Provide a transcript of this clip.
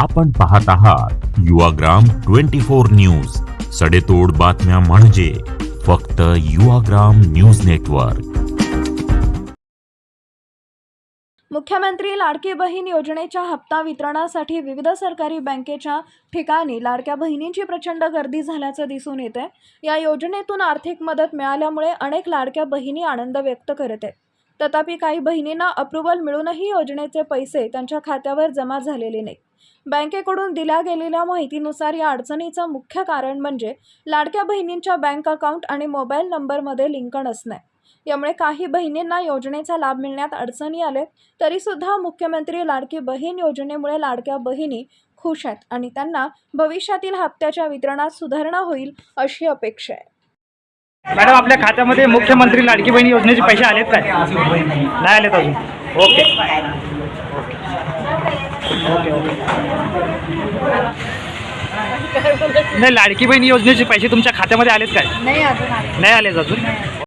आपण पाहत आहात युवाग्राम ट्वेंटी फोर न्यूज. सडेतोड बातम्या म्हणजे फक्त युवाग्राम न्यूज नेटवर्क. मुख्यमंत्री लाडकी बहीण योजनेच्या हप्ता वितरणासाठी विविध सरकारी बँकेच्या ठिकाणी लाडक्या बहिणींची प्रचंड गर्दी झाल्याचं दिसून येते या योजनेतून आर्थिक मदत मिळाल्यामुळे अनेक लाडक्या बहिणी आनंद व्यक्त करत आहेत. तथापि काही बहिणींना अप्रुव्हल मिळूनही योजनेचे पैसे त्यांच्या खात्यावर जमा झालेले नाही बँकेकडून दिल्या गेलेल्या माहितीनुसार या अडचणीचं मुख्य कारण म्हणजे लाडक्या बहिणींच्या बँक अकाउंट आणि मोबाईल नंबरमध्ये लिंकण असणे. यामुळे काही बहिणींना योजनेचा लाभ मिळण्यात अडचणी आले तरीसुद्धा मुख्यमंत्री लाडकी बहीण योजनेमुळे लाडक्या बहिणी खुश आहेत आणि त्यांना भविष्यातील हप्त्याच्या वितरणात सुधारणा होईल अशी अपेक्षा आहे. मॅडम आपल्या खात्यामध्ये मुख्यमंत्री लाडकी बहिणी योजनेचे पैसे आलेत काय? नाही आलेत अजून. ओके. Okay okay. नाही लाडकी बहिणी योजनेचे पैसे तुमच्या खात्यामध्ये आलेत काय? नाही आलेत अजून?